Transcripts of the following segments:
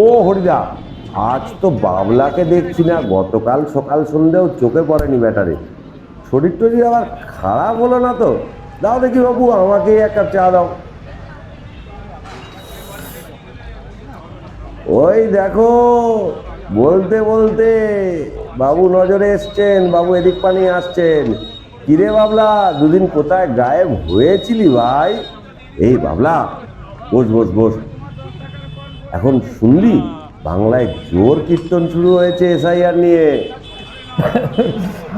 ও হরিদা, আজ তো বাবলাকে দেখছি না, গতকাল সকাল সন্ধ্যেও চোখে পড়েনি ব্যাটারে। শরীর টরীর আবার খারাপ হলো না তো? দাও দেখি বাবু, আমাকে এক কাপ চা দাও। ওই দেখো, বলতে বলতে বাবু নজরে এসছেন, বাবু এদিক পানি আসছেন। কিরে বাবলা দুদিন কোথায় গায়েব হয়েছিলি ভাই? এই বাবলা বস বস বস। এখন শুনলি? বাংলায় জোর কীর্তন শুরু হয়েছে এসআইআর নিয়ে।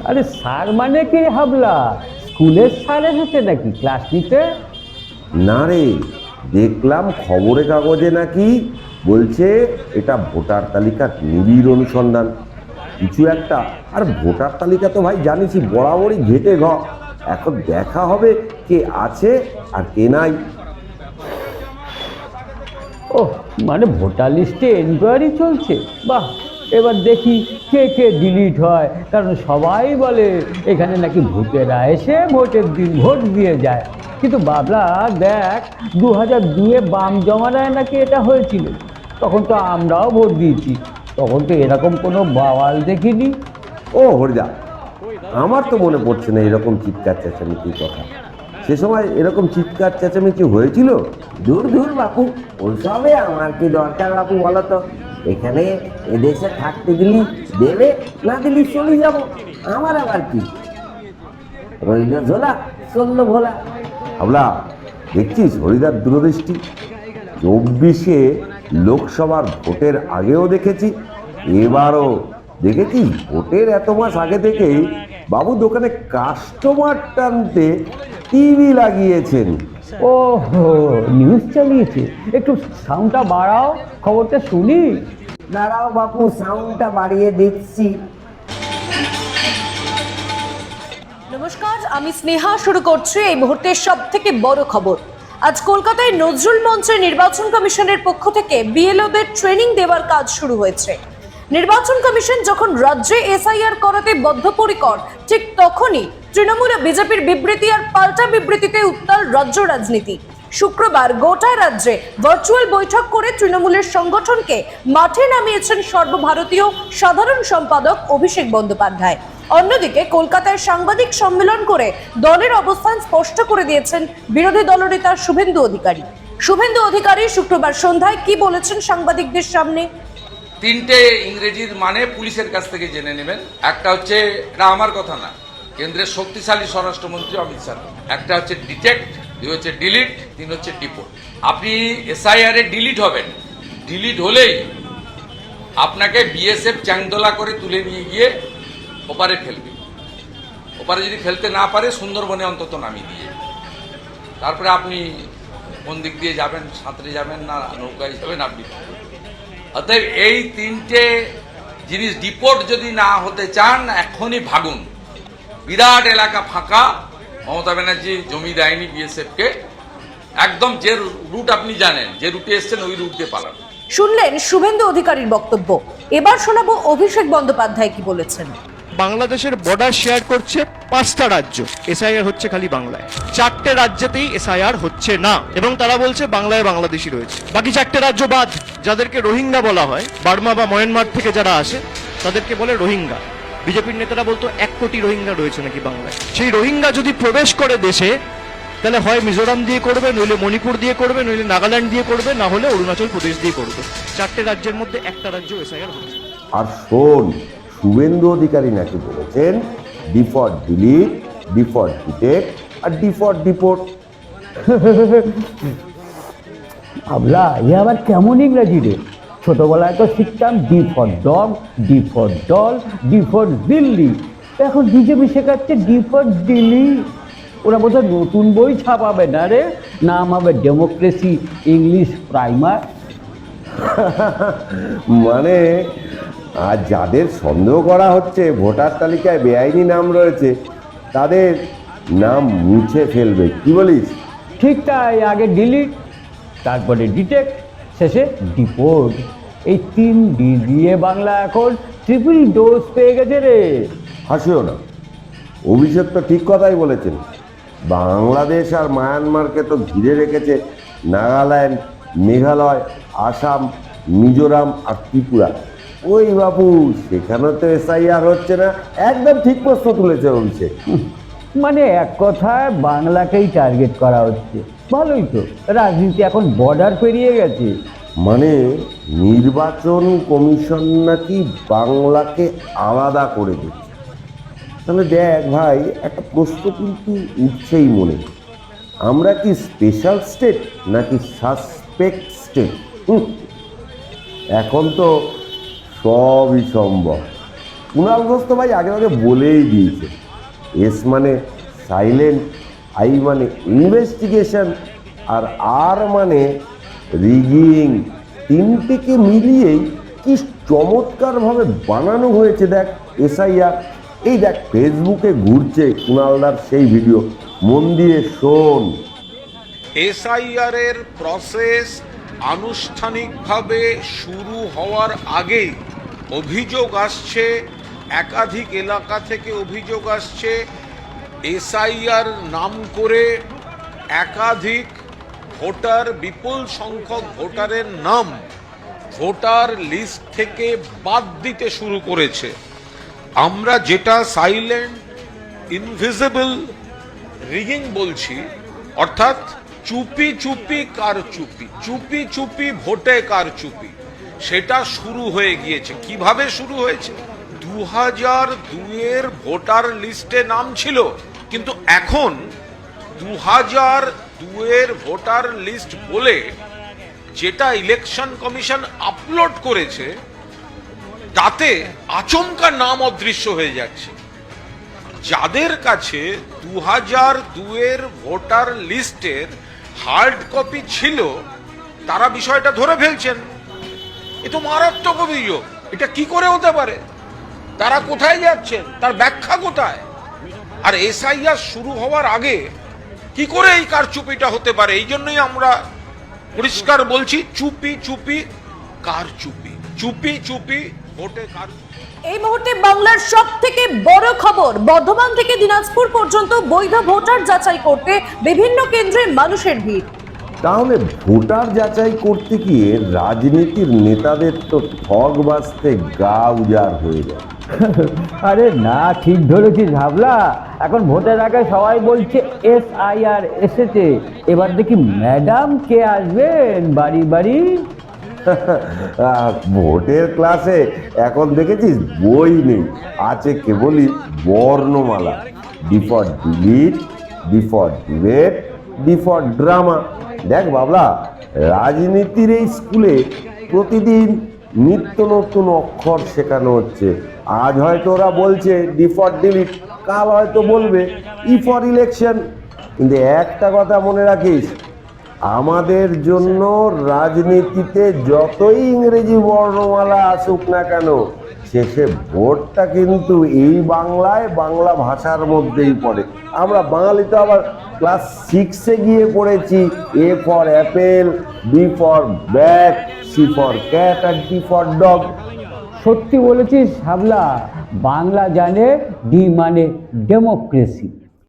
আরে স্যার মানে কি হাবলা? স্কুলের স্যার এসেছে নাকি? ক্লাস নিতে? না রে দেখলাম খবরে কাগজে নাকি বলছে এটা ভোটার তালিকার নিবিড় অনুসন্ধান। কিছু একটা। আর ভোটার তালিকা তো ভাই জানিসই, বরাবরই ঘেটে ঘ। এখন দেখা হবে কে আছে আর কে নাই। ও মানে ভোটার লিস্টে এনকোয়ারি চলছে। বাহ, এবার দেখি কে কে ডিলিট হয়। কারণ সবাই বলে, এখানে নাকি ভোটেরা এসে ভোটের দিন, ভোট দিয়ে যায়। কিন্তু বাবলা, দেখ দু হাজার দুয়ে বাম জমানায় নাকি এটা হয়েছিল। তখন তো আমরাও ভোট দিয়েছি। তখন তো এরকম কোনো বাওয়াল দেখিনি। ও, হরিদা, আমার তো মনে পড়ছে না এরকম চিৎকার চেঁচামেচির কথা। সে সময় এরকম চিৎকার চেঁচামেচি হয়েছিল? দূর দূর, বাপু ওইসবে আমার কি দরকার বাপু বলো তো? এখানে এদেশে থাকতে দিলি দেবে না দিলি চলে যাব? আমার আবার কি? রইল ঝোলা, চলল ভোলা। হাবলা দেখছিস হরিদার দূরদৃষ্টি? চব্বিশে লোকসভার ভোটের আগেও দেখেছি এবারও দেখেছি। ভোটের এত মাস আগে থেকেই বাবু দোকানে কাস্টমার টানতে টিভি লাগিয়েছেন। ও নিউজ চালিয়েছে। একটু সাউন্ডটা বাড়াও খবরটা শুনি। দাঁড়াও বাপু সাউন্ডটা বাড়িয়ে দিচ্ছি। নমস্কার আমি স্নেহা শুরু করছি এই মুহূর্তের সব থেকে বড় খবর। আজ কলকাতায় নজরুল মঞ্চে নির্বাচন কমিশনের পক্ষ থেকে বিএলওদের ট্রেনিং দেওয়ার কাজ শুরু হয়েছে। নির্বাচন কমিশন যখন রাজ্যে এসআইআর করাতে বদ্ধপরিকর, ঠিক তখনই তৃণমূল বিজেপির বিবৃতি আর পাল্টা বিবৃতিতে উত্তাল রাজ্য রাজনীতি। শুক্রবার গোটা রাজ্যে ভার্চুয়াল বৈঠক করে তৃণমূলের সংগঠনকে মাঠে নামিয়েছেন সর্বভারতীয় সাধারণ সম্পাদক অভিষেক বন্দ্যোপাধ্যায়। অন্যদিকে কলকাতায় সাংবাদিক সম্মেলন করে দলের অবস্থান স্পষ্ট করে দিয়েছেন বিরোধী দলনেতা শুভেন্দু অধিকারী। শুভেন্দু অধিকারী শুক্রবার সন্ধ্যায় কি বলেছেন সাংবাদিকদের সামনে? তিনটে ইংরেজির মানে পুলিশের কাছ থেকে জেনে নেবেন। একটা হচ্ছে, এটা আমার কথা না, কেন্দ্রের শক্তিশালী স্বরাষ্ট্রমন্ত্রী অমিত শাহ। একটা হচ্ছে ডিটেক্ট দুই হচ্ছে ডিলিট তিন হচ্ছে ডিপোর্ট আপনি এসআইআর ডিলিট হবেন। ডিলিট হলেই আপনাকে বিএসএফ চ্যাংদোলা করে তুলে নিয়ে গিয়ে ওপারে ফেলবে। ওপারে যদি ফেলতে না পারে, সুন্দরবনে অন্তত নামিয়ে দিয়ে তারপরে আপনি কোন দিক দিয়ে যাবেন, সাঁতরে যাবেন না নৌকায় যাবেন আপনি। অতএব এই তিনটে জিনিস ডিপোর্ট যদি না হতে চান, এখনই ভাগুন। বিরাট এলাকা ফাঁকা। মমতা ব্যানার্জি জমি দেয়নি বিএসএফকে। একদম যে রুট আপনি জানেন, যে রুটে এসছেন, ওই রুট দিয়ে পালান। শুনলেন শুভেন্দু অধিকারীর বক্তব্য। এবার শোনাবো অভিষেক বন্দ্যোপাধ্যায় কি বলেছেন। বাংলাদেশের বর্ডার শেয়ার করছে পাঁচটা রাজ্য। এসআইআর হচ্ছে খালি বাংলায়। চারটে রাজ্যেতেই এসআইআর হচ্ছে না। এবং তারা বলছে বাংলায় বাংলাদেশি রয়েছে। বাকি চারটে রাজ্য বাদ, যাদেরকে রোহিঙ্গা বলা হয়, বার্মা বা ময়ানমার থেকে যারা আসে, তাদেরকে বলে রোহিঙ্গা। বিজেপির নেতারা বলতো এক কোটি রোহিঙ্গা রয়েছে নাকি বাংলায়। সেই রোহিঙ্গা যদি প্রবেশ করে দেশে, তাহলে হয় মিজোরাম দিয়ে করবে, নইলে মণিপুর দিয়ে করবে, নইলে নাগাল্যান্ড দিয়ে করবে, না হলে অরুণাচল প্রদেশ দিয়ে করবে। চারটে রাজ্যের মধ্যে একটা রাজ্য এসআইআর হচ্ছে। আর শোন শুভেন্দু অধিকারী নাকি বলেছেন ডিফল্ট ডিলিট ডিফল্ট ডিটেক্ট আর ডিফল্ট ডিপোর্ট। আবলা এ আবার কেমন ইংরাজি রে? ছোটবেলায় তো শিখতাম D for dog D for doll D for Delhi এখন বিজেপি শেখাচ্ছে ডি ফর দিল্লি। ওরা বোধহয় নতুন বই ছাপাবে না রে? নাম হবে ডেমোক্রেসি ইংলিশ প্রাইমার। মানে আর যাদের সন্দেহ করা হচ্ছে ভোটার তালিকায় বেআইনি নাম রয়েছে তাদের নাম মুছে ফেলবে। কি বলিস? ঠিক তাই আগে ডিলিট তারপরে ডিটেক্ট শেষে ডিপোর্ট এই তিন ডি দিয়ে বাংলা এখন ট্রিপল ডোজ পেয়ে গেছে রে। হাসিও না। অভিষেক তো ঠিক কথাই বলেছেন। বাংলাদেশ আর মায়ানমারকে তো ঘিরে রেখেছে নাগাল্যান্ড মেঘালয় আসাম মিজোরাম আর ত্রিপুরা। ওই বাবু সেখানে তো এসআইআর হচ্ছে না। একদম ঠিক প্রশ্ন তুলেছে অভিষেক মানে এক কথায় বাংলাকেই টার্গেট করা হচ্ছে। ভালোই তো রাজনীতি এখন বর্ডার পেরিয়ে গেছে। মানে নির্বাচন কমিশন নাকি বাংলাকে আলাদা করে দিচ্ছে। তাহলে দেখ ভাই একটা প্রশ্ন কিন্তু উঠছেই মনে। আমরা কি স্পেশাল স্টেট নাকি সাসপেক্ট স্টেট এখন তো সবই সম্ভব। কুণাল ঘোষ তো ভাই আগে আগে বলেই দিয়েছে। এস মানে সাইলেন্ট আই মানে ইনভেস্টিগেশন আর আর মানে রিগিং তিনটিকে মিলিয়েই কি চমৎকারভাবে বানানো হয়েছে দেখ এসআইআর এই দেখ ফেসবুকে ঘুরছে কুণালদার সেই ভিডিও। মন দিয়ে শোন। এসআইআর এর প্রসেস আনুষ্ঠানিকভাবে শুরু হওয়ার আগেই অভিযোগ আসছে, একাধিক এলাকা থেকে অভিযোগ আসছে, এসআইআর নাম করে একাধিক ভোটার, বিপুল সংখ্যক ভোটারের নাম ভোটার লিস্ট থেকে বাদ দিতে শুরু করেছে। আমরা যেটা সাইলেন্ট ইনভিজিবল রিগিং বলছি, অর্থাৎ চুপি চুপি কার চুপি? চুপি চুপি ভোটে কার চুপি? সেটা শুরু হয়ে গিয়েছে। কীভাবে শুরু হয়েছে? দু হাজার দুয়ের ভোটার লিস্টে নাম ছিল, কিন্তু এখন দু হাজার দুয়ের ভোটার লিস্ট বলে যেটা ইলেকশন কমিশন আপলোড করেছে, তাতে আচমকা নাম অদৃশ্য হয়ে যাচ্ছে। যাদের কাছে দু হাজার দুয়ের ভোটার লিস্টের হার্ড কপি ছিল, তারা বিষয়টা ধরে ফেলছেন। এ তো মারাত্মক অভিযোগ। এটা কি করে হতে পারে? তারা কোথায় যাচ্ছেন? তার ব্যাখ্যা কোথায়? আর এসআইআর শুরু হওয়ার আগে কি করে এই কারচুপিটা হতে পারে? এই জন্যই আমরা পরিষ্কার বলছি, চুপি চুপি, কারচুপি। চুপি চুপি, ভোটে কার এই মুহূর্তে বাংলার সব থেকে বড় খবর, বর্ধমান থেকে দিনাজপুর পর্যন্ত বৈধ ভোটার যাচাই করতে বিভিন্ন কেন্দ্রে মানুষের ভিড়। তাহলে ভোটার যাচাই করতে গিয়ে রাজনীতির নেতাদের তো ঠগ বাজতে গা উজাড় হয়ে যায়। আরে না ঠিক ধরেছিস ভাবলা। এখন ভোটের আগে সবাই বলছে এস আই আর এসেছে। এবার দেখি ম্যাডাম কে আসবেন? বাড়ি বাড়ি? ভোটের ক্লাসে এখন দেখেছিস বই নেই। আছে কেবলই বর্ণমালা। D for delete D for debate D drama দেখ বাবলা, রাজনীতির এই স্কুলে প্রতিদিন নিত্য নতুন অক্ষর শেখানো হচ্ছে। আজ হয়তো ওরা বলছে ডি ফর ডিলিট কাল হয়তো বলবে ই ফর ইলেকশন কিন্তু একটা কথা মনে রাখিস, আমাদের জন্য রাজনীতিতে যতই ইংরেজি বর্ণমালা আসুক না কেন শেষে ভোটটা কিন্তু এই বাংলায় বাংলা ভাষার মধ্যেই পড়ে। আমরা বাঙালি তো আবার ক্লাস সিক্সে গিয়ে পড়েছি। A for apple B for bat C for cat R D for dog সত্যি বলেছিস হাবলা বাংলা জানে ডি মানে ডেমোক্রেসি